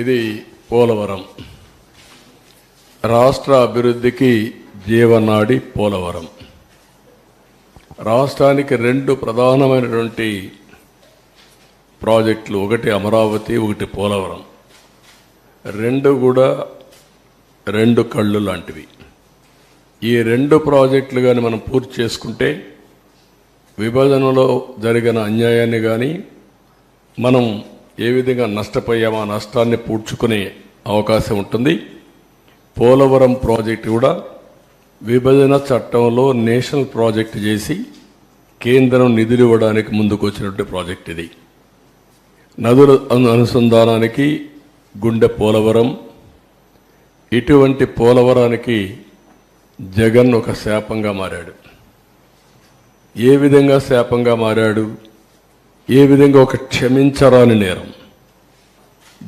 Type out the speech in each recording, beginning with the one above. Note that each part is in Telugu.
ఇది పోలవరం. రాష్ట్ర అభివృద్ధికి జీవనాడి పోలవరం. రాష్ట్రానికి రెండు ప్రధానమైనటువంటి ప్రాజెక్టులు ఒకటి అమరావతి ఒకటి పోలవరం. రెండు కూడా రెండు కళ్ళు లాంటివి. ఈ రెండు ప్రాజెక్టులు కానీ మనం పూర్తి చేసుకుంటే విభజనలో జరిగిన అన్యాయాన్ని కానీ మనం ఏ విధంగా నష్టపోయామో ఆ నష్టాన్ని పూడ్చుకునే అవకాశం ఉంటుంది. పోలవరం ప్రాజెక్టు కూడా విభజన చట్టంలో నేషనల్ ప్రాజెక్ట్ చేసి కేంద్రం నిధులు ఇవ్వడానికి ముందుకు వచ్చినటువంటి ప్రాజెక్ట్ ఇది. నదుల అను- అనుసంధానానికి గుండె పోలవరం ఇటువంటి పోలవరానికి జగన్ ఒక శాపంగా మారాడు. ఏ విధంగా శాపంగా మారాడు? ఏ విధంగా ఒక క్షమించరాని నేరం?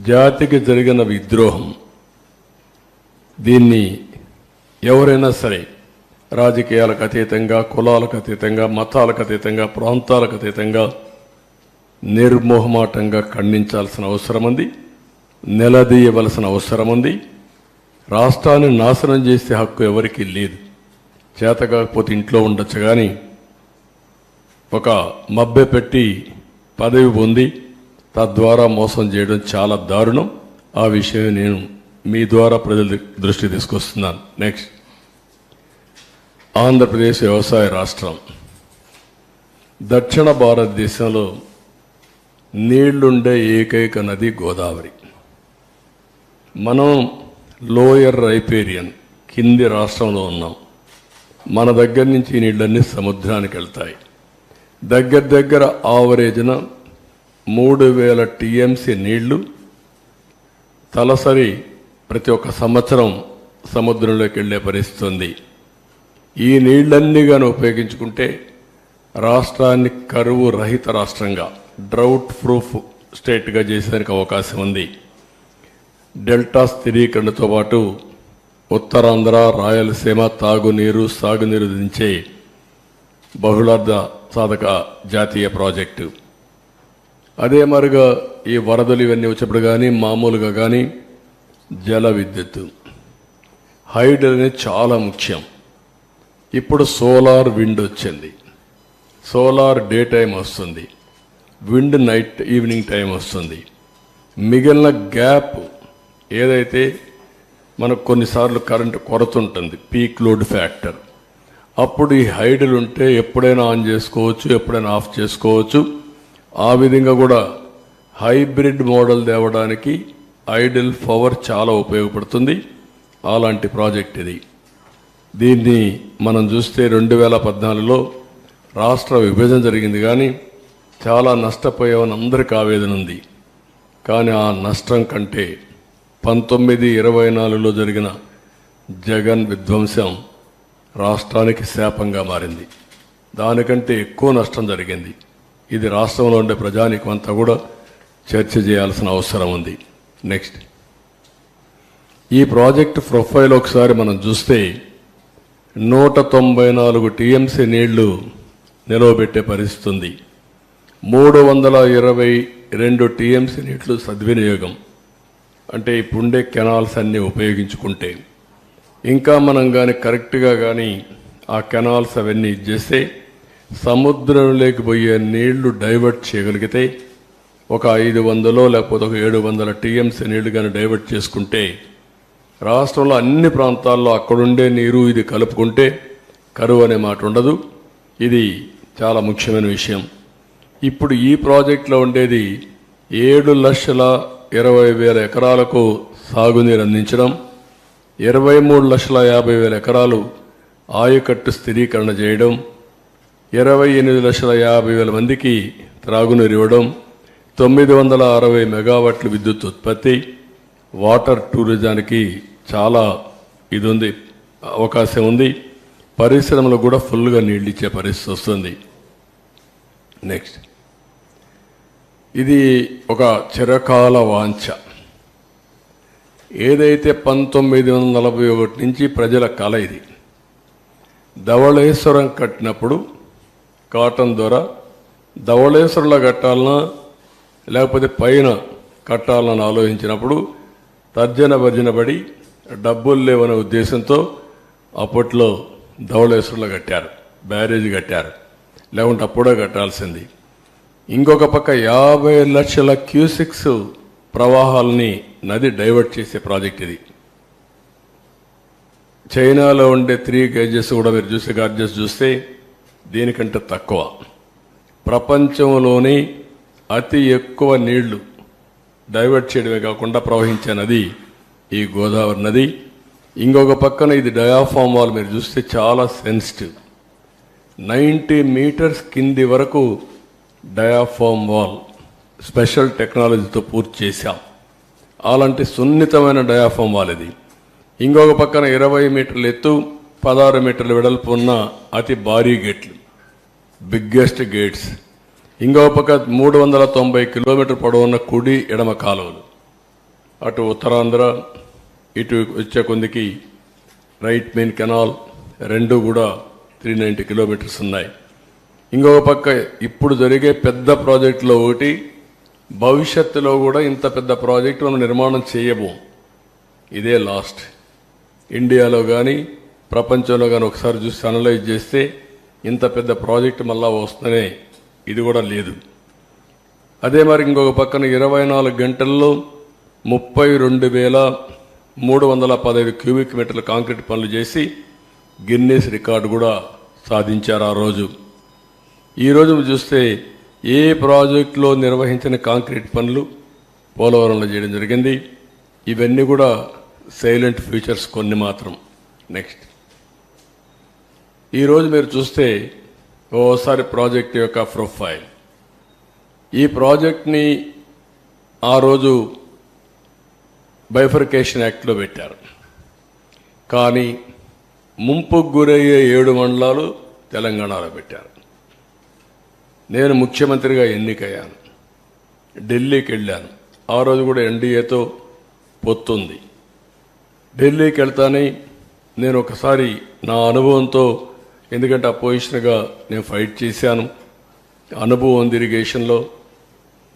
జాతికి జరిగిన విద్రోహం. దీన్ని ఎవరైనా సరే రాజకీయాలకు అతీతంగా కులాలకు అతీతంగా మతాలకు అతీతంగా ప్రాంతాలకు అతీతంగా నిర్మోహమాటంగా ఖండించాల్సిన అవసరం ఉంది. నిలదీయవలసిన అవసరం ఉంది. రాష్ట్రాన్ని నాశనం చేసే హక్కు ఎవరికీ లేదు. చేత కాకపోతే ఇంట్లో ఉండొచ్చు కానీ ఒక మబ్బె పెట్టి పదవి పొంది తద్వారా మోసం చేయడం చాలా దారుణం. ఆ విషయం నేను మీ ద్వారా ప్రజల దృష్టి తీసుకొస్తున్నాను. నెక్స్ట్ ఆంధ్రప్రదేశ్ వ్యవసాయ రాష్ట్రం. దక్షిణ భారతదేశంలో నీళ్ళుండే ఏకైక నది గోదావరి. మనం లోయర్ రైపేరియన్ కింది రాష్ట్రంలో ఉన్నాం. మన దగ్గర నుంచి ఈ నీళ్ళన్నీ సముద్రానికి వెళ్తాయి దగ్గర దగ్గర ఆవరేజ్న మూడు వేల టీఎంసీ నీళ్ళు తలసరి ప్రతి ఒక్క సంవత్సరం సముద్రంలోకి వెళ్ళే పరిస్థితి ఉంది. ఈ నీళ్ళన్నీగాను ఉపయోగించుకుంటే రాష్ట్రాన్ని కరువు రహిత రాష్ట్రంగా డ్రౌట్ ప్రూఫ్ స్టేట్గా చేసేదానికి అవకాశం ఉంది. డెల్టా స్థిరీకరణతో పాటు ఉత్తరాంధ్ర రాయలసీమ తాగునీరు సాగునీరు దించే బహుళార్థ సాధక జాతీయ ప్రాజెక్టు. అదే మరుగా ఈ వరదలు ఇవన్నీ వచ్చినప్పుడు కానీ మామూలుగా కానీ జల విద్యుత్తు. హైడ్ అనేది చాలా ముఖ్యం. ఇప్పుడు సోలార్ విండ్ వచ్చింది. సోలార్ డే టైం వస్తుంది. విండ్ నైట్ ఈవినింగ్ టైం వస్తుంది. మిగిలిన గ్యాప్ ఏదైతే మనకు కొన్నిసార్లు కరెంటు కొరత ఉంటుంది పీక్ లోడ్ ఫ్యాక్టర్. అప్పుడు ఈ హైడిల్ ఉంటే ఎప్పుడైనా ఆన్ చేసుకోవచ్చు ఎప్పుడైనా ఆఫ్ చేసుకోవచ్చు. ఆ విధంగా కూడా హైబ్రిడ్ మోడల్ తేవడానికి ఐడిల్ పవర్ చాలా ఉపయోగపడుతుంది. అలాంటి ప్రాజెక్ట్ ఇది. దీన్ని మనం చూస్తే రెండు వేల పద్నాలుగులో రాష్ట్ర విభజన జరిగింది కానీ చాలా నష్టపోయామని అందరికీ ఆవేదన ఉంది. కానీ ఆ నష్టం కంటే పంతొమ్మిది ఇరవై నాలుగులో జరిగిన జగన్ విధ్వంసం రాష్ట్రానికి శాపంగా మారింది. దానికంటే ఎక్కువ నష్టం జరిగింది. ఇది రాష్ట్రంలో ఉండే ప్రజానికం అంతా కూడా చర్చ చేయాల్సిన అవసరం ఉంది. నెక్స్ట్. ఈ ప్రాజెక్ట్ ప్రొఫైల్ ఒకసారి మనం చూస్తే నూట తొంభై నాలుగు టీఎంసీ నీళ్ళు నిలవబెట్టే పరిస్థితి ఉంది మూడు వందల ఇరవై రెండు టీఎంసీ నీళ్ళు సద్వినియోగం. అంటే ఇప్పుడుండే కెనాల్స్ అన్నీ ఉపయోగించుకుంటే ఇంకా మనం కానీ కరెక్ట్గా కానీ ఆ కెనాల్స్ అవన్నీ చేస్తే సముద్రంలోకి పోయే నీళ్ళు డైవర్ట్ చేయగలిగితే ఒక ఐదు వందలో లేకపోతే ఒక ఏడు వందల టీఎంసీ నీళ్ళు కానీ డైవర్ట్ చేసుకుంటే రాష్ట్రంలో అన్ని ప్రాంతాల్లో అక్కడుండే నీరు ఇది కలుపుకుంటే కరువు అనే మాట ఉండదు. ఇది చాలా ముఖ్యమైన విషయం. ఇప్పుడు ఈ ప్రాజెక్టులో ఉండేది ఏడు లక్షల ఇరవై వేల ఎకరాలకు సాగునీరు అందించడం ఇరవై మూడు లక్షల యాభై వేల ఎకరాలు ఆయకట్టు స్థిరీకరణ చేయడం ఇరవై ఎనిమిది లక్షల యాభై వేల మందికి త్రాగునీరు ఇవ్వడం తొమ్మిది వందల అరవై మెగావాట్ల విద్యుత్ ఉత్పత్తి వాటర్ టూరిజానికి చాలా ఇది ఉంది అవకాశం ఉంది. పరిశ్రమలు కూడా ఫుల్గా నీళ్ళు ఇచ్చే పరిస్థితి వస్తుంది. నెక్స్ట్. ఇది ఒక చిరకాల వాంఛ. ఏదైతే పంతొమ్మిది వందల నలభై ఒకటి నుంచి ప్రజల కళ ఇది ధవళేశ్వరం కట్టినప్పుడు కాటన్ ద్వారా ధవళేశ్వరంలో కట్టాలన్నా లేకపోతే పైన కట్టాలని ఆలోచించినప్పుడు తర్జన భర్జన పడి డబ్బులు లేవనే ఉద్దేశంతో అప్పట్లో ధవళేశ్వరంలో కట్టారు బ్యారేజ్ కట్టారు. లేకుంటే అప్పుడే కట్టాల్సింది. ఇంకొక పక్క యాభై లక్షల క్యూసిక్స్ ప్రవాహాలని నది డైవర్ట్ చేసే ప్రాజెక్ట్ ఇది. చైనాలో ఉండే త్రీ గేజెస్ కూడా మీరు చూస్తే గార్జెస్ చూస్తే దీనికంటే తక్కువ. ప్రపంచంలోని అతి ఎక్కువ నీళ్ళు డైవర్ట్ చేయడమే కాకుండా ప్రవహించే నది ఈ గోదావరి నది. ఇంకొక పక్కన ఇది డయాఫామ్ వాల్ మీరు చూస్తే చాలా సెన్సిటివ్. నైంటీ మీటర్స్ కింది వరకు డయాఫామ్ వాల్. స్పెషల్ టెక్నాలజీతో పూర్తి చేశాం. అలాంటి సున్నితమైన డయాఫామ్ వాళ్ళది. ఇంకొక పక్కన ఇరవై మీటర్ల ఎత్తు పదహారు మీటర్ల వెడల్పు ఉన్న అతి భారీ గేట్లు. Biggest gates. ఇంకొక పక్క మూడు వందల తొంభై కిలోమీటర్ పొడవున్న కుడి ఎడమ కాలువలు. అటు ఉత్తరాంధ్ర ఇటు వచ్చే కొందికి రైట్ మెయిన్ కెనాల్ రెండు కూడా త్రీ నైంటీ కిలోమీటర్స్ ఉన్నాయి. ఇంకొక పక్క ఇప్పుడు జరిగే పెద్ద ప్రాజెక్టులో ఒకటి భవిష్యత్తులో కూడా ఇంత పెద్ద ప్రాజెక్టు మనం నిర్మాణం చేయబోం. ఇదే లాస్ట్. ఇండియాలో కానీ ప్రపంచంలో కానీ ఒకసారి చూసి అనలైజ్ చేస్తే ఇంత పెద్ద ప్రాజెక్టు మళ్ళా వస్తుందనే ఇది కూడా లేదు. అదే మరి ఇంకొక పక్కన ఇరవై నాలుగు గంటల్లో ముప్పై రెండు వేల మూడు వందల పదహైదు క్యూబిక్ మీటర్ల కాంక్రీట్ పనులు చేసి గిన్నెస్ రికార్డు కూడా సాధించారు ఆ రోజు. ఈరోజు చూస్తే ఏ ప్రాజెక్టులో నిర్వహించిన కాంక్రీట్ పనులు పోలవరంలో చేయడం జరిగింది. ఇవన్నీ కూడా సైలెంట్ ఫ్యూచర్స్ కొన్ని మాత్రం. నెక్స్ట్. ఈరోజు మీరు చూస్తే ఓసారి ప్రాజెక్ట్ యొక్క ప్రొఫైల్. ఈ ప్రాజెక్ట్ని ఆ రోజు బైఫర్కేషన్ యాక్ట్లో పెట్టారు. కానీ ముంపుకు గురయ్యే ఏడు మండలాలు తెలంగాణలో పెట్టారు. నేను ముఖ్యమంత్రిగా ఎన్నికయ్యాను. ఢిల్లీకి వెళ్ళాను. ఆ రోజు కూడా ఎన్డీఏతో పొత్తుంది. ఢిల్లీకి వెళ్తానే నేను ఒకసారి నా అనుభవంతో ఎందుకంటే అపోజిషన్గా నేను ఫైట్ చేశాను. అనుభవం ఉంది ఇరిగేషన్లో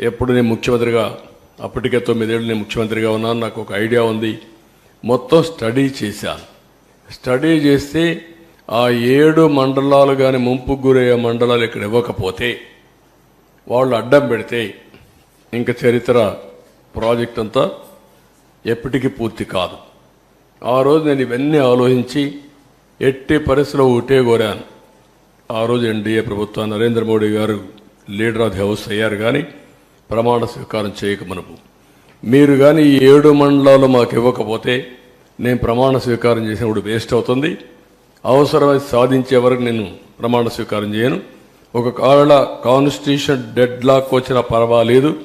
ఎప్పుడు నేను ముఖ్యమంత్రిగా అప్పటికే తొమ్మిదేళ్ళు నేను ముఖ్యమంత్రిగా ఉన్నాను. నాకు ఒక ఐడియా ఉంది. మొత్తం స్టడీ చేశాను. స్టడీ చేస్తే ఆ ఏడు మండలాలు కానీ ముంపుకు గురయ్యే మండలాలు ఇక్కడ ఇవ్వకపోతే వాళ్ళు అడ్డం పెడితే ఇంకా చరిత్ర ప్రాజెక్ట్ అంతా ఎప్పటికీ పూర్తి కాదు. ఆ రోజు నేను ఇవన్నీ ఆలోచించి ఎట్టి పరిస్థితిలో ఒకటే కోరాను. ఆ రోజు ఎన్డీఏ ప్రభుత్వం నరేంద్ర మోడీ గారు లీడర్ ఆఫ్ ది హౌస్ అయ్యారు కానీ ప్రమాణ స్వీకారం చేయక మీరు కానీ ఈ ఏడు మండలాలు మాకు ఇవ్వకపోతే నేను ప్రమాణ స్వీకారం చేసినప్పుడు వేస్ట్ అవుతుంది. అవసరమై సాధించే వరకు నేను ప్రమాణ స్వీకారం చేయను. ఒకవేళ కాన్స్టిట్యూషన్ డెడ్ లాక్ వచ్చినా పర్వాలేదు.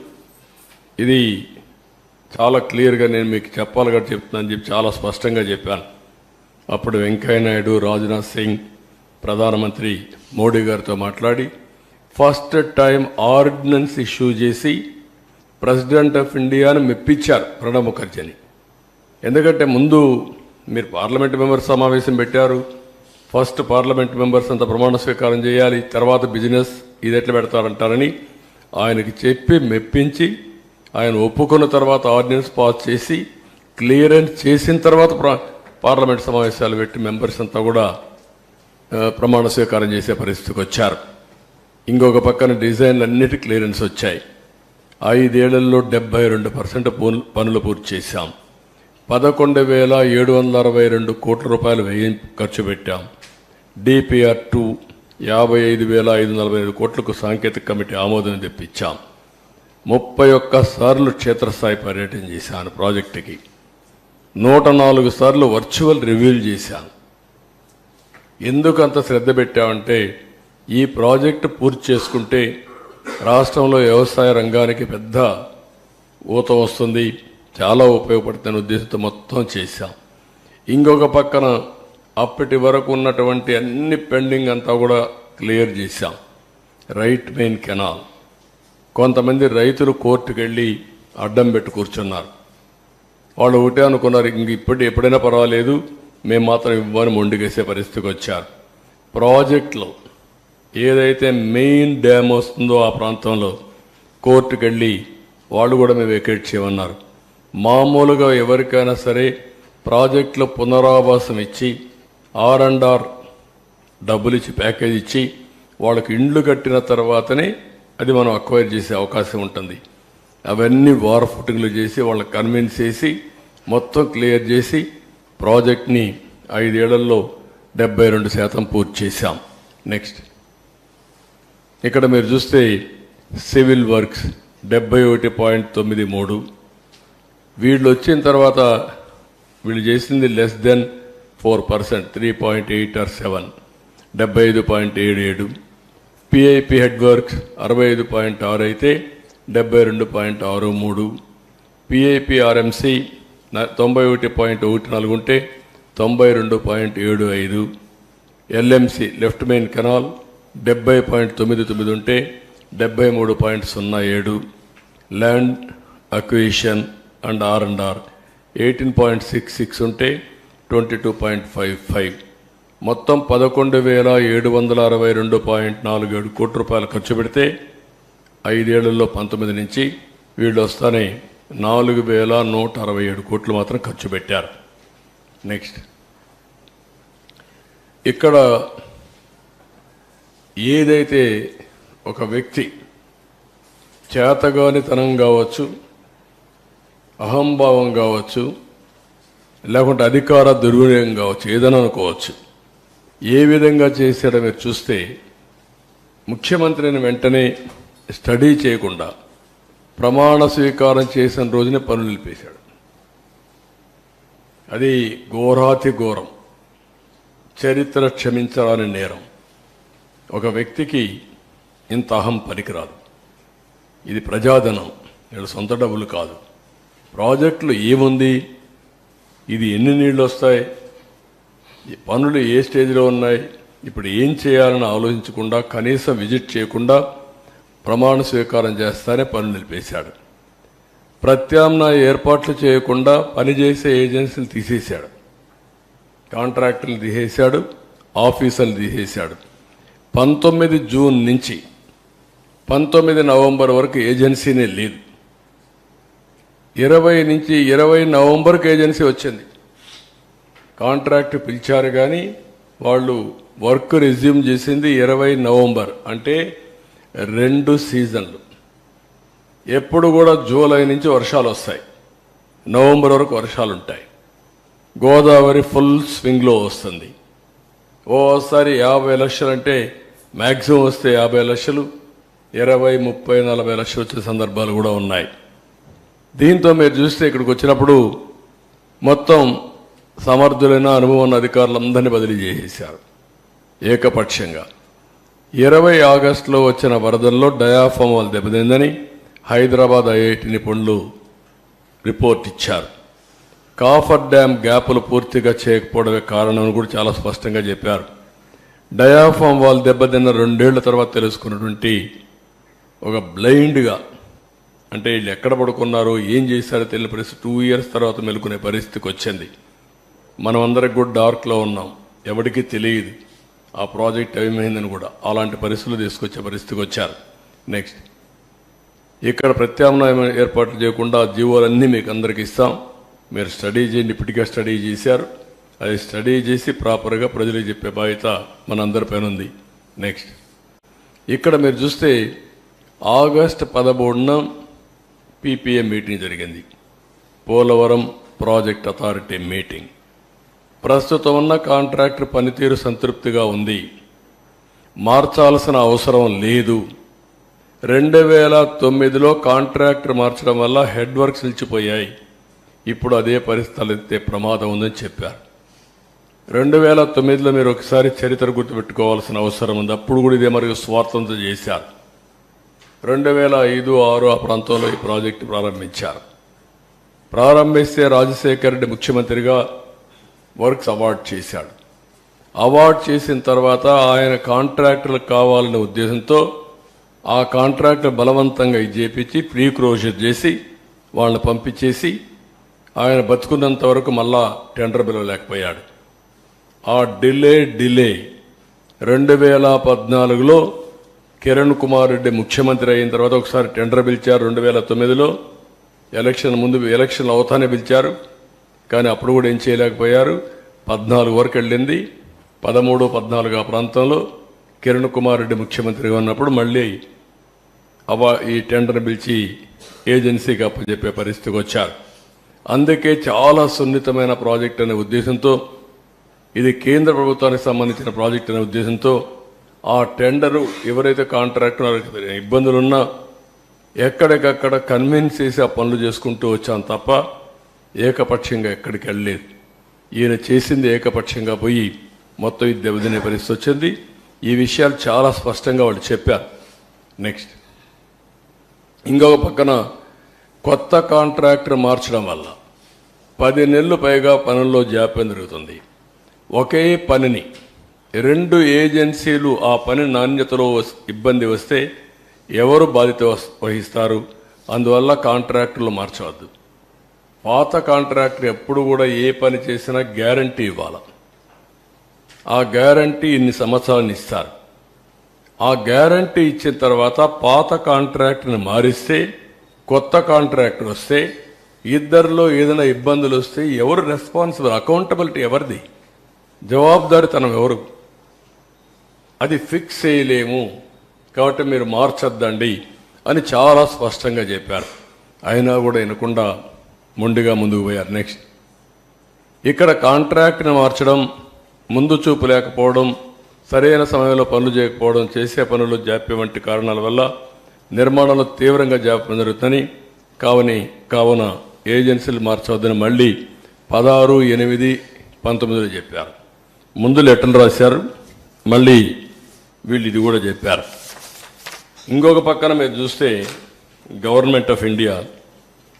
ఇది చాలా క్లియర్గా నేను మీకు చెప్పాలి కాబట్టి చెప్తున్నాను చెప్పి చాలా స్పష్టంగా చెప్పాను. అప్పుడు వెంకయ్య నాయుడు రాజ్నాథ్ సింగ్ ప్రధానమంత్రి మోడీ గారితో మాట్లాడి ఫస్ట్ టైం ఆర్డినెన్స్ ఇష్యూ చేసి ప్రెసిడెంట్ ఆఫ్ ఇండియాను మెప్పించారు ప్రణబ్ ముఖర్జీని. ఎందుకంటే ముందు మీరు పార్లమెంట్ మెంబర్స్ సమావేశం పెట్టారు. ఫస్ట్ పార్లమెంట్ మెంబర్స్ అంతా ప్రమాణ స్వీకారం చేయాలి తర్వాత బిజినెస్ ఇది ఎట్లా పెడతారంటారని ఆయనకి చెప్పి మెప్పించి ఆయన ఒప్పుకున్న తర్వాత ఆర్డినెన్స్ పాస్ చేసి క్లియరెన్స్ చేసిన తర్వాత పార్లమెంట్ సమావేశాలు పెట్టి మెంబర్స్ అంతా కూడా ప్రమాణ స్వీకారం చేసే పరిస్థితికి వచ్చారు. ఇంకొక పక్కన డిజైన్లు అన్నిటి క్లియరెన్స్ వచ్చాయి. ఐదేళ్ళలో డెబ్బై రెండు పర్సెంట్ పనులు పూర్తి చేశాం. పదకొండు వేల ఏడు వందల అరవై రెండు కోట్ల రూపాయలు వ్యయం ఖర్చు పెట్టాం. డిపిఆర్ టూ యాభై ఐదు వేల ఐదు నలభై ఐదు కోట్లకు సాంకేతిక కమిటీ ఆమోదం తెప్పించాం. ముప్పై ఒక్క సార్లు క్షేత్రస్థాయి పర్యటన చేశాను ప్రాజెక్టుకి. నూట నాలుగు సార్లు వర్చువల్ రివ్యూలు చేశాను ఎందుకు అంత శ్రద్ధ పెట్టామంటే ఈ ప్రాజెక్టు పూర్తి చేసుకుంటే రాష్ట్రంలో వ్యవసాయ రంగానికి పెద్ద ఊత వస్తుంది. చాలా ఉపయోగపడుతున్న ఉద్దేశంతో మొత్తం చేశాం. ఇంకొక పక్కన అప్పటి వరకు ఉన్నటువంటి అన్ని పెండింగ్ అంతా కూడా క్లియర్ చేశాం. Right main canal. కొంతమంది రైతులు కోర్టుకు వెళ్ళి అడ్డం పెట్టి కూర్చున్నారు. వాళ్ళు ఒకటే అనుకున్నారు ఇంక ఇప్పుడు ఎప్పుడైనా పర్వాలేదు మేము మాత్రం ఇవ్వని మొండిగేసే పరిస్థితికి వచ్చారు. ప్రాజెక్టులో ఏదైతే మెయిన్ డ్యామ్ వస్తుందో ఆ ప్రాంతంలో కోర్టుకు వెళ్ళి వాళ్ళు కూడా మేము వెకేట్ చేయమన్నారు. మామూలుగా ఎవరికైనా సరే ప్రాజెక్టులో పునరావాసం ఇచ్చి ఆర్ అండ్ ఆర్ డబ్బులు ఇచ్చి ప్యాకేజ్ ఇచ్చి వాళ్ళకి ఇండ్లు కట్టిన తర్వాతనే అది మనం అక్వైర్ చేసే అవకాశం ఉంటుంది. అవన్నీ వార్ ఫుటింగ్లు చేసి వాళ్ళకి కన్విన్స్ చేసి మొత్తం క్లియర్ చేసి ప్రాజెక్ట్ని ఐదేళ్ళలో డెబ్బై రెండు శాతం పూర్తి చేశాం. నెక్స్ట్ ఇక్కడ మీరు చూస్తే సివిల్ వర్క్స్ డెబ్బై ఒకటి పాయింట్ తొమ్మిది మూడు. వీళ్ళు వచ్చిన తర్వాత వీళ్ళు చేసింది less than four percent three point eight or seven డెబ్బై ఐదు పాయింట్ ఏడు ఏడు. పిఐపి హెడ్ వర్క్స్ అరవై ఐదు పాయింట్ ఆరు అయితే డెబ్బై రెండు పాయింట్ ఆరు మూడు. పిఐపి ఆర్ఎంసి తొంభై ఒకటి పాయింట్ ఒకటి నాలుగు ఉంటే తొంభై రెండు పాయింట్ ఏడు ఐదు. ఎల్ఎంసి లెఫ్ట్ మెయిన్ కెనాల్ డెబ్బై పాయింట్ తొమ్మిది తొమ్మిది ఉంటే డెబ్బై మూడు పాయింట్ సున్నా ఏడు. Land acquisition and R and R eighteen point six six ఉంటే twenty two point five five. మొత్తం పదకొండు వేల ఏడు వందల అరవై రెండు పాయింట్ నాలుగు ఏడు కోట్ల రూపాయలు ఖర్చు పెడితే ఐదేళ్ళలో పంతొమ్మిది నుంచి వీళ్ళు వస్తానే నాలుగు వేల నూట అరవై ఏడు కోట్లు మాత్రం ఖర్చు పెట్టారు. నెక్స్ట్. ఇక్కడ ఏదైతే ఒక వ్యక్తి చేతగానితనం కావచ్చు అహంభావం కావచ్చు లేకుంటే అధికార దుర్వినియోగం కావచ్చు ఏదైనా అనుకోవచ్చు. ఏ విధంగా చేశారో మీరు చూస్తే ముఖ్యమంత్రిని వెంటనే స్టడీ చేయకుండా ప్రమాణ స్వీకారం చేసిన రోజునే పనులు నిలిపేశాడు. అది ఘోరాతి ఘోరం. చరిత్ర క్షమించరాని నేరం. ఒక వ్యక్తికి ఇంత అహం పనికిరాదు. ఇది ప్రజాధనం వీళ్ళ సొంత డబ్బులు కాదు. ప్రాజెక్టులు ఏముంది? ఇది ఎన్ని నీళ్ళు వస్తాయి? ఈ పనులు ఏ స్టేజ్లో ఉన్నాయి? ఇప్పుడు ఏం చేయాలని ఆలోచించకుండా కనీసం విజిట్ చేయకుండా ప్రమాణ స్వీకారం చేస్తానే పనులు నిలిపేశాడు. ప్రత్యామ్నాయ ఏర్పాట్లు చేయకుండా పనిచేసే ఏజెన్సీలు తీసేశాడు. కాంట్రాక్టర్లు తీసేశాడు ఆఫీసర్లు తీసేశాడు. పంతొమ్మిది జూన్ నుంచి పంతొమ్మిది నవంబర్ వరకు ఏజెన్సీనే లేదు. ఇరవై నుంచి ఇరవై నవంబర్కి ఏజెన్సీ వచ్చింది. కాంట్రాక్ట్ పిలిచారు కానీ వాళ్ళు వర్క్ రెజ్యూమ్ చేసింది ఇరవై నవంబర్ అంటే రెండు సీజన్లు. ఎప్పుడు కూడా జూలై నుంచి వర్షాలు వస్తాయి. నవంబర్ వరకు వర్షాలు ఉంటాయి. గోదావరి ఫుల్ స్వింగ్లో వస్తుంది. ఓసారి యాభై లక్షలు అంటే మ్యాక్సిమం వస్తే యాభై లక్షలు ఇరవై ముప్పై నలభై లక్షలు వచ్చే సందర్భాలు కూడా ఉన్నాయి. దీంతో మీరు చూస్తే ఇక్కడికి వచ్చినప్పుడు మొత్తం సమర్థులైన అనుభవం ఉన్న అధికారులందరినీ బదిలీ చేసేశారు. ఏకపక్షంగా. ఇరవై ఆగస్టులో వచ్చిన వరదల్లో డయాఫామ్ వాళ్ళు దెబ్బతిందని హైదరాబాద్ ఐఐటి నిపుణులు రిపోర్ట్ ఇచ్చారు. కాఫర్ డ్యామ్ గ్యాపులు పూర్తిగా చేయకపోవడమే కారణం కూడా చాలా స్పష్టంగా చెప్పారు. డయాఫామ్ వాళ్ళు దెబ్బతిన్న రెండేళ్ళ తర్వాత తెలుసుకున్నటువంటి ఒక బ్లైండ్గా అంటే వీళ్ళు ఎక్కడ పడుకున్నారో ఏం చేశారో తెలియని పరిస్థితి టూ ఇయర్స్ తర్వాత మెలుకునే పరిస్థితికి వచ్చింది. మనం అందరికి కూడా డార్క్లో ఉన్నాం. ఎవరికీ తెలియదు. ఆ ప్రాజెక్ట్ ఏమైందని కూడా. అలాంటి పరిస్థితులు తీసుకొచ్చే పరిస్థితికి వచ్చారు. నెక్స్ట్ ఇక్కడ ప్రత్యామ్నాయం ఏర్పాట్లు చేయకుండా జీవోలన్నీ మీకు అందరికి ఇస్తాం. మీరు స్టడీ చేయండి. ఇప్పటికే స్టడీ చేశారు. అది స్టడీ చేసి ప్రాపర్గా ప్రజలకు చెప్పే బాధ్యత మనందరిపైన ఉంది. నెక్స్ట్ ఇక్కడ మీరు చూస్తే ఆగస్ట్ పదమూడున పీపీఏ మీటింగ్ జరిగింది. పోలవరం ప్రాజెక్ట్ అథారిటీ మీటింగ్ ప్రస్తుతం ఉన్న కాంట్రాక్టర్ పనితీరు సంతృప్తిగా ఉంది. మార్చాల్సిన అవసరం లేదు. రెండు వేల తొమ్మిదిలో కాంట్రాక్టర్ మార్చడం వల్ల హెడ్ వర్క్స్ నిలిచిపోయాయి. ఇప్పుడు అదే పరిస్థితులైతే ప్రమాదం ఉందని చెప్పారు. రెండు వేల తొమ్మిదిలో మీరు ఒకసారి చరిత్ర గుర్తుపెట్టుకోవాల్సిన అవసరం ఉంది. అప్పుడు కూడా ఇదే మరియు స్వార్థంతో చేశారు. రెండు వేల ఐదు ఆరు ఆ ప్రాంతంలో ఈ ప్రాజెక్టు ప్రారంభించారు. ప్రారంభిస్తే రాజశేఖర్ రెడ్డి ముఖ్యమంత్రిగా వర్క్స్ అవార్డ్ చేశాడు. అవార్డ్ చేసిన తర్వాత ఆయన కాంట్రాక్టర్లకు కావాలనే ఉద్దేశంతో ఆ కాంట్రాక్టర్ బలవంతంగా చేపించి ప్రీ క్లోజర్ చేసి వాళ్ళని పంపించేసి ఆయన బతుకున్నంత వరకు మళ్ళా టెండర్ పిలవలేకపోయాడు ఆ డిలే డిలే రెండు వేల పద్నాలుగులో కిరణ్ కుమార్ రెడ్డి ముఖ్యమంత్రి అయిన తర్వాత ఒకసారి టెండర్ పిలిచారు రెండు వేల తొమ్మిదిలో. ఎలక్షన్ ముందు ఎలక్షన్ అవుతానే పిలిచారు. కానీ అప్పుడు కూడా ఏం చేయలేకపోయారు. పద్నాలుగు వరకు వెళ్ళింది. పదమూడు పద్నాలుగు ఆ ప్రాంతంలో కిరణ్ కుమార్ రెడ్డి ముఖ్యమంత్రిగా ఉన్నప్పుడు మళ్ళీ అవా ఈ టెండర్ పిలిచి ఏజెన్సీకి అప్పచెప్పే పరిస్థితికి వచ్చారు. అందుకే చాలా సున్నితమైన ప్రాజెక్ట్ అనే ఉద్దేశంతో ఇది కేంద్ర ప్రభుత్వానికి సంబంధించిన ప్రాజెక్ట్ అనే ఉద్దేశంతో ఆ టెండరు ఎవరైతే కాంట్రాక్టర్ ఇబ్బందులున్నా ఎక్కడికక్కడ కన్విన్స్ చేసి ఆ పనులు చేసుకుంటూ వచ్చాను తప్ప ఏకపక్షంగా ఎక్కడికి వెళ్ళలేదు. ఈయన చేసింది ఏకపక్షంగా పోయి మొత్తం ఇది దెబ్బతినే పరిస్థితి వచ్చింది. ఈ విషయాలు చాలా స్పష్టంగా వాళ్ళు చెప్పారు. నెక్స్ట్ ఇంకొక పక్కన కొత్త కాంట్రాక్టర్ మార్చడం వల్ల పది నెలలు పైగా పనుల్లో జాప్యం జరుగుతుంది. ఒకే పనిని రెండు ఏజెన్సీలు ఆ పని నాణ్యతలో వస్- ఇబ్బంది వస్తే ఎవరు బాధ్యత వహిస్తారు? అందువల్ల కాంట్రాక్టులు మార్చవద్దు. పాత కాంట్రాక్టర్ ఎప్పుడు కూడా ఏ పని చేసినా గ్యారంటీ ఇవ్వాలి. ఆ గ్యారంటీ ఇన్ని సంవత్సరాలు ఇస్తారు. ఆ గ్యారంటీ ఇచ్చిన తర్వాత పాత కాంట్రాక్ట్ని మారిస్తే కొత్త కాంట్రాక్టర్ వస్తే ఇద్దరిలో ఏదైనా ఇబ్బందులు వస్తే ఎవరు రెస్పాన్సిబుల్ అకౌంటబిలిటీ ఎవరిది? జవాబుదారితనం ఎవరు? అది ఫిక్స్ చేయలేము. కాబట్టి మీరు మార్చొద్దండి అని చాలా స్పష్టంగా చెప్పారు. అయినా కూడా వినకుండా మొండిగా ముందుకు పోయారు. నెక్స్ట్ ఇక్కడ కాంట్రాక్ట్ని మార్చడం ముందు చూపు లేకపోవడం సరైన సమయంలో పనులు చేయకపోవడం చేసే పనులు జాప్యం వంటి కారణాల వల్ల నిర్మాణంలో తీవ్రంగా జాప్యం జరుగుతుందని కావని కావున ఏజెన్సీలు మార్చవద్దని మళ్ళీ పదహారు ఎనిమిది పంతొమ్మిదిలో చెప్పారు. ముందు లెటర్ రాశారు. మళ్ళీ వీళ్ళు ఇది కూడా చెప్పారు. ఇంకొక పక్కన మీరు చూస్తే గవర్నమెంట్ ఆఫ్ ఇండియా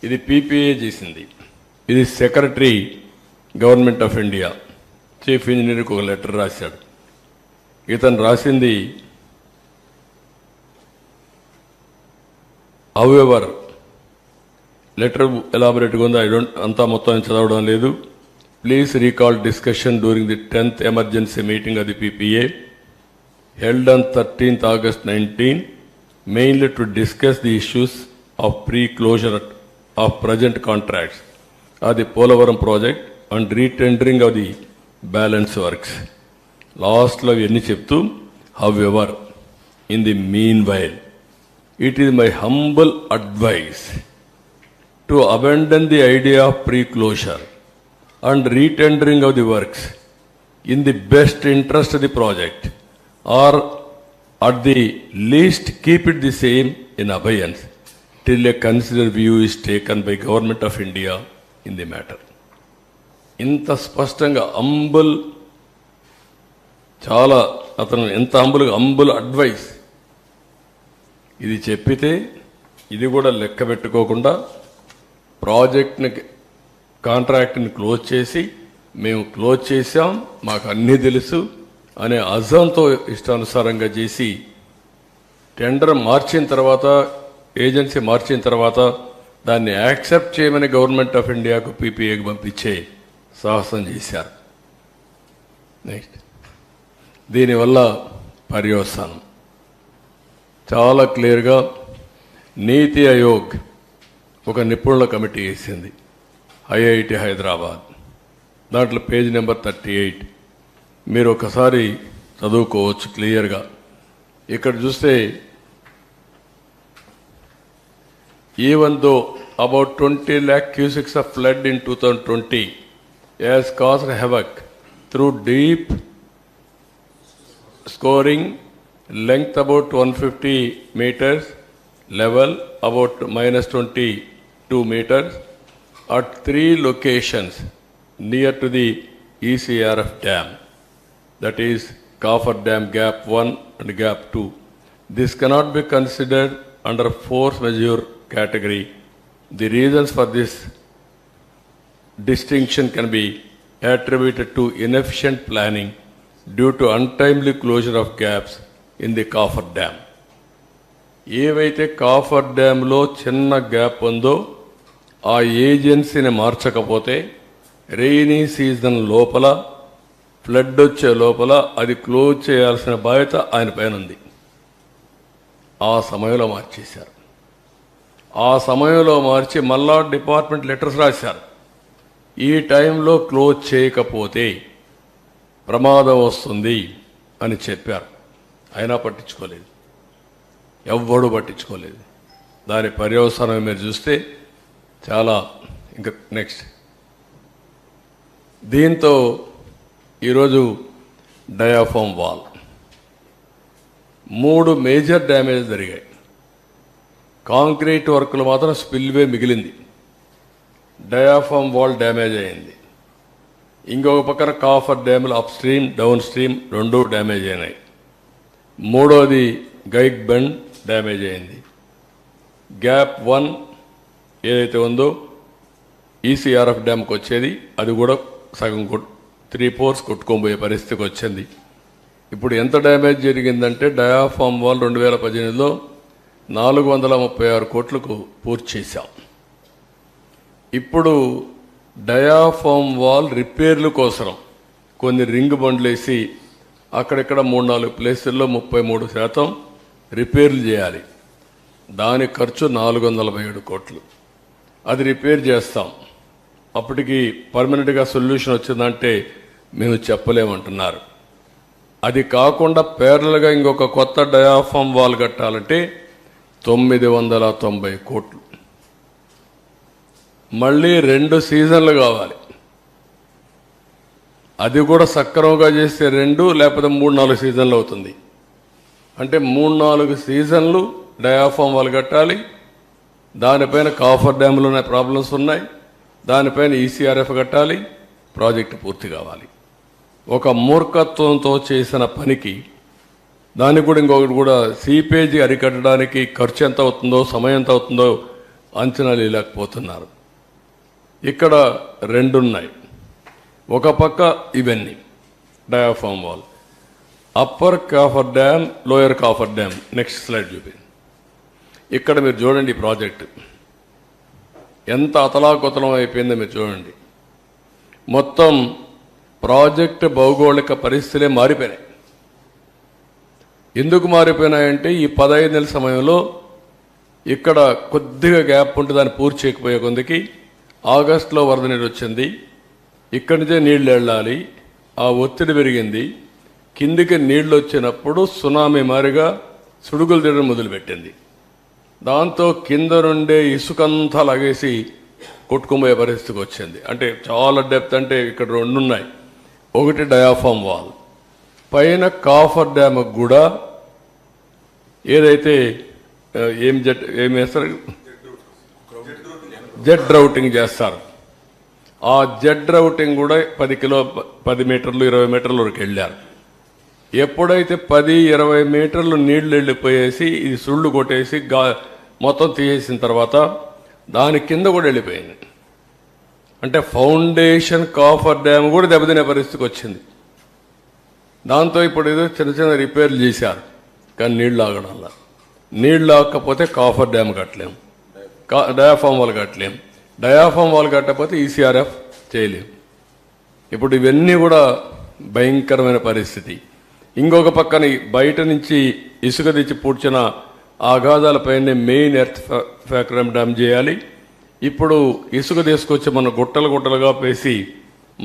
ఇది పీపీఏ చేసింది. ఇది secretary government of India. Chief ఇంజనీర్కి ఒక లెటర్ రాశాడు. ఇతను రాసింది హౌఎవర్ లెటర్ ఎలాబరేట్గా ఉందో? ఐ డోంట్ అంతా మొత్తం చదవడం లేదు. Please recall discussion during the tenth emergency meeting అది PPA held on 13th August 19, mainly to discuss the issues of pre-closure of present contracts of the Polavaram project and retendering of the balance works. లాస్ట్లో ఇవన్నీ చెప్తూ however in the meanwhile it is my humble advice to abandon the idea of preclosure and retendering of the works in the best interest of the project Or at the least keep it the same in abeyance till a considered view is taken by government of India in the matter. ఇంత స్పష్టంగా అంబుల్ చాలా అతను ఎంత అంబుల్ అంబుల్ అడ్వైస్ ఇది చెప్పితే ఇది కూడా లెక్క పెట్టుకోకుండా ప్రాజెక్ట్ని కాంట్రాక్ట్ని క్లోజ్ చేసి మేము క్లోజ్ చేశాం మాకు అన్నీ తెలుసు అనే అజంతో ఇష్టానుసారంగా చేసి టెండర్ మార్చిన తర్వాత ఏజెన్సీ మార్చిన తర్వాత దాన్ని యాక్సెప్ట్ చేయమని గవర్నమెంట్ ఆఫ్ ఇండియాకు పీపీఏకి పంపించే సాహసం చేశారు. నెక్స్ట్. దీనివల్ల పర్యవసానం. చాలా క్లియర్గా నీతి ఆయోగ్ ఒక నిపుణుల కమిటీ వేసింది. ఐఐటి హైదరాబాద్. దాంట్లో పేజ్ నెంబర్ థర్టీ ఎయిట్. మీరు ఒకసారి చదువుకోవచ్చు క్లియర్గా ఇక్కడ చూస్తే even though about twenty lakh cusecs of flood in two thousand twenty as caused havoc through deep scoring length about 150 meters level about minus 22 meters at three locations near to the ECRF dam that is Kafar Dam Gap 1 and Gap 2 this cannot be considered under force majeure category the reasons for this distinction can be attributed to inefficient planning due to untimely closure of gaps in the Kafar Dam. ఏవైతే కాఫర్ డ్యాంలో చిన్న గ్యాప్ ఉందో ఆ ఏజెన్సీని మార్చకపోతే రెయినీ సీజన్ లోపల ఫ్లడ్ వచ్చే లోపల అది క్లోజ్ చేయాల్సిన బాధ్యత ఆయన పైన ఉంది. ఆ సమయంలో మార్చేశారు. ఆ సమయంలో మార్చి మళ్ళా డిపార్ట్మెంట్ లెటర్స్ రాశారు. ఈ టైంలో క్లోజ్ చేయకపోతే ప్రమాదం వస్తుంది అని చెప్పారు. అయినా పట్టించుకోలేదు. ఎవ్వడూ పట్టించుకోలేదు. దాని పర్యవసానం మీరు చూస్తే చాలా ఇంకా నెక్స్ట్ దీంతో ఈరోజు డయాఫామ్ వాల్. మూడు మేజర్ డ్యామేజ్ జరిగాయి. కాంక్రీట్ వర్క్లు మాత్రం స్పిల్వే మిగిలింది. డయాఫామ్ వాల్ డ్యామేజ్ అయింది. ఇంకొక పక్కన కాఫర్ డ్యాములు అప్ స్ట్రీమ్ డౌన్ స్ట్రీమ్ రెండు డ్యామేజ్ అయినాయి. మూడోది గైడ్ బెండ్ డ్యామేజ్ అయింది. గ్యాప్ వన్ ఏదైతే ఉందో ఈసీఆర్ఎఫ్ డ్యామ్కి వచ్చేది అది కూడా సగం త్రీ ఫోర్స్ కొట్టుకోబోయే పరిస్థితికి వచ్చింది. ఇప్పుడు ఎంత డ్యామేజ్ జరిగిందంటే డయాఫామ్ వాల్ రెండు వేల పద్దెనిమిదిలో నాలుగు వందల ముప్పై ఆరు కోట్లకు పూర్తి చేశాం. ఇప్పుడు డయాఫామ్ వాల్ రిపేర్ల కోసం కొన్ని రింగ్ బండ్లు వేసి అక్కడక్కడ మూడు నాలుగు ప్లేసుల్లో ముప్పై మూడు శాతం రిపేర్లు చేయాలి. దాని ఖర్చు నాలుగు వందల ఏడు కోట్లు. అది రిపేర్ చేస్తాం. అప్పటికి పర్మనెంట్గా సొల్యూషన్ వచ్చిందంటే మేము చెప్పలేమంటున్నారు. అది కాకుండా పేర్లుగా ఇంకొక కొత్త డయాఫామ్ వాల్ కట్టాలంటే తొమ్మిది వందల తొంభై కోట్లు. మళ్ళీ రెండు సీజన్లు కావాలి. అది కూడా సక్రమంగా చేస్తే రెండు లేకపోతే మూడు నాలుగు సీజన్లు అవుతుంది. అంటే మూడు నాలుగు సీజన్లు డయాఫామ్ వాళ్ళు కట్టాలి. దానిపైన కాఫర్ డ్యాములు ఉన్న ప్రాబ్లమ్స్ ఉన్నాయి. దానిపైన ఈసీఆర్ఎఫ్ కట్టాలి ప్రాజెక్టు పూర్తి కావాలి. ఒక మూర్ఖత్వంతో చేసిన పనికి దానికి కూడా ఇంకొకటి కూడా సీపేజీ అరికట్టడానికి ఖర్చు ఎంత అవుతుందో సమయం ఎంత అవుతుందో అంచనా ఇవ్వలేకపోతున్నారు ఇక్కడ రెండున్నాయి. ఒక పక్క ఇవన్నీ diaphragm wall upper coffer dam lower coffer dam next slide చూపి. ఇక్కడ మీరు చూడండి ఈ ప్రాజెక్ట్. ఎంత అతలాకుతలం అయిపోయిందో మీరు చూడండి. మొత్తం ప్రాజెక్ట్ భౌగోళిక పరిస్థితులే మారిపోయినాయి. ఎందుకు మారిపోయినాయంటే ఈ పదహైదు నెలల సమయంలో ఇక్కడ కొద్దిగా గ్యాప్ ఉంటే దాన్ని పూర్తి చేయకపోయే కొందికి ఆగస్టులో వరద నీరు వచ్చింది. ఇక్కడి నుంచే నీళ్ళు వెళ్ళాలి. ఆ ఒత్తిడి పెరిగింది. కిందికి నీళ్ళు వచ్చినప్పుడు సునామీ మారిగా సుడుగులు తీయడం మొదలుపెట్టింది. దాంతో కింద నుండే ఇసుకంతా లాగేసి కొట్టుకుపోయే పరిస్థితికి వచ్చింది. అంటే చాలా డెప్త్ అంటే ఇక్కడ రెండు ఉన్నాయి ఒకటి డయాఫామ్ వాల్. పైన కాఫర్ డ్యామ్ కూడా ఏదైతే ఏం జెట్ ఏం వేస్తారు జెడ్ రౌటింగ్ చేస్తారు. ఆ జెడ్ రౌటింగ్ కూడా పది కిలో పది మీటర్లు ఇరవై మీటర్ల వరకు వెళ్ళారు. ఎప్పుడైతే పది ఇరవై మీటర్లు నీళ్ళు వెళ్ళిపోయేసి ఇది సుళ్ళు కొట్టేసి గా మొత్తం తీసేసిన తర్వాత దాని కింద కూడా వెళ్ళిపోయింది. అంటే ఫౌండేషన్ కాఫర్ డ్యామ్ కూడా దెబ్బతినే పరిస్థితికి వచ్చింది. దాంతో ఇప్పుడు ఏదో చిన్న చిన్న రిపేర్లు చేశారు. కానీ నీళ్ళు ఆగడంలా నీళ్ళు ఆగకపోతే కాఫర్ డ్యామ్ కట్టలేం. కా డయాఫామ్ వాల్ కట్టలేం. డయాఫామ్ వాల్ కట్టకపోతే ఈసీఆర్ఎఫ్ చేయలేం. ఇప్పుడు ఇవన్నీ కూడా భయంకరమైన పరిస్థితి. ఇంకొక పక్కన బయట నుంచి ఇసుక తెచ్చి పూడ్చిన ఆఘాదాలపైనే మెయిన్ ఎర్త్ ఫ్యాక్టరీ డ్యామ్ చేయాలి. ఇప్పుడు ఇసుక తీసుకొచ్చి మన గుట్టలు గుట్టలుగా పేసి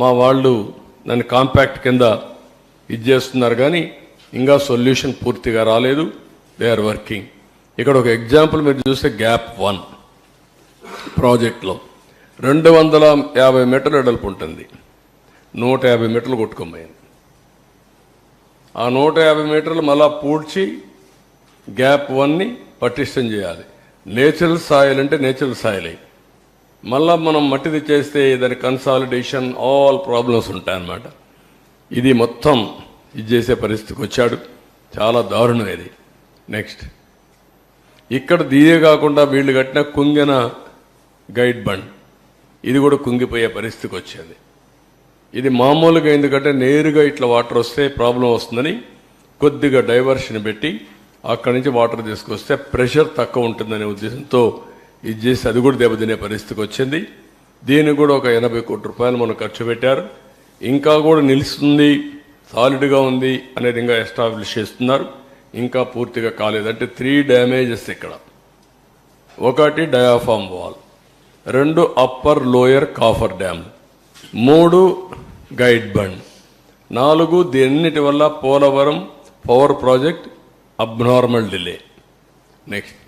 మా వాళ్ళు దాన్ని కాంపాక్ట్ కింద ఇది చేస్తున్నారు కానీ ఇంకా సొల్యూషన్ పూర్తిగా రాలేదు. They are working. ఇక్కడ ఒక ఎగ్జాంపుల్ మీరు చూస్తే గ్యాప్ వన్ ప్రాజెక్ట్లో. రెండు వందల యాభై మీటర్ల ఎడల్పు ఉంటుంది. నూట యాభై మీటర్లు కొట్టుకోపోయింది ఆ నూట యాభై మీటర్లు మళ్ళా పూడ్చి గ్యాప్ వన్ని పటిష్టం చేయాలి. నేచురల్ సాయిల్ అంటే నేచురల్ సాయిల్. మళ్ళా మనం మట్టిది చేస్తే దాని కన్సాలిడేషన్ ఆల్ ప్రాబ్లమ్స్ ఉంటాయన్నమాట ఇది మొత్తం ఇది చేసే పరిస్థితికి వచ్చాడు. చాలా దారుణం ఇది. నెక్స్ట్ ఇక్కడ దీయే కాకుండా వీళ్ళు కట్టిన కుంగిన గైడ్ బండ్ ఇది కూడా కుంగిపోయే పరిస్థితికి వచ్చేది. ఇది మామూలుగా ఎందుకంటే నేరుగా ఇట్లా వాటర్ వస్తే ప్రాబ్లం వస్తుందని కొద్దిగా డైవర్షన్ పెట్టి అక్కడి నుంచి వాటర్ తీసుకొస్తే ప్రెషర్ తక్కువ ఉంటుందనే ఉద్దేశంతో ఇది చేసి అది కూడా దెబ్బతినే పరిస్థితికి వచ్చింది. దీనికి కూడా ఒక ఎనభై కోట్ల రూపాయలు మనం ఖర్చు పెట్టారు. ఇంకా కూడా నిలుస్తుంది సాలిడ్గా ఉంది అనేది ఇంకా ఎస్టాబ్లిష్ చేస్తున్నారు. ఇంకా పూర్తిగా కాలేదు అంటే త్రీ డ్యామేజెస్ ఇక్కడ. ఒకటి డయాఫామ్ వాల్ రెండు అప్పర్ లోయర్ కాఫర్ డ్యామ్ మూడు గైడ్ బండ్ నాలుగు దీన్నిటి వల్ల Polavaram power project abnormal delay next